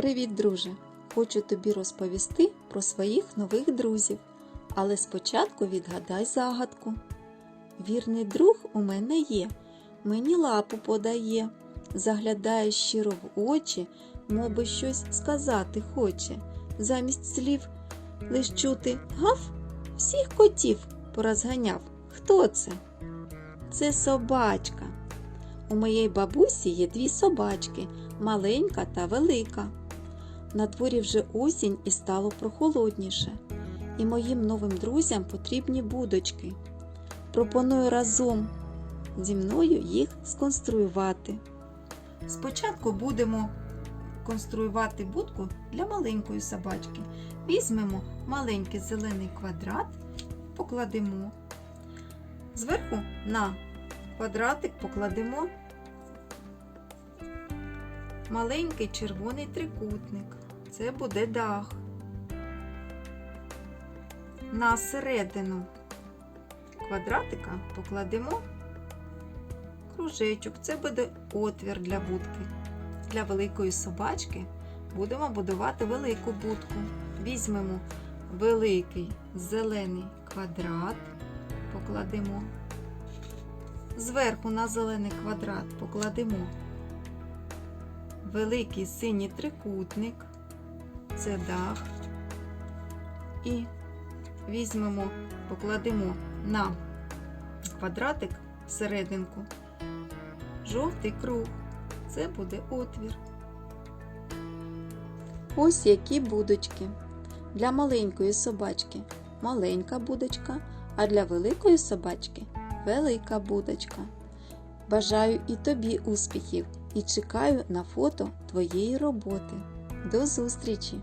Привіт, друже! Хочу тобі розповісти про своїх нових друзів. Але спочатку відгадай загадку. Вірний друг у мене є, мені лапу подає, заглядає щиро в очі, моби щось сказати хоче. Замість слів лиш чути гав, всіх котів порозганяв. Хто це? Це собачка. У моєї бабусі є дві собачки маленька та велика. На дворі вже осінь і стало прохолодніше, і моїм новим друзям потрібні будочки. Пропоную разом зі мною їх сконструювати. Спочатку будемо конструювати будку для маленької собачки. Візьмемо маленький зелений квадрат, покладемо. Зверху на квадратик покладемо маленький червоний трикутник. Це буде дах. На середину квадратика покладемо кружечок. Це буде отвір для будки. Для великої собачки будемо будувати велику будку. Візьмемо великий зелений квадрат, покладемо. Зверху на зелений квадрат покладемо великий синій трикутник, це дах. І візьмемо, покладемо на квадратик серединку, жовтий круг, це буде отвір. Ось які будочки. Для маленької собачки маленька будочка, а для великої собачки велика будочка. Бажаю і тобі успіхів і чекаю на фото твоєї роботи. До зустрічі!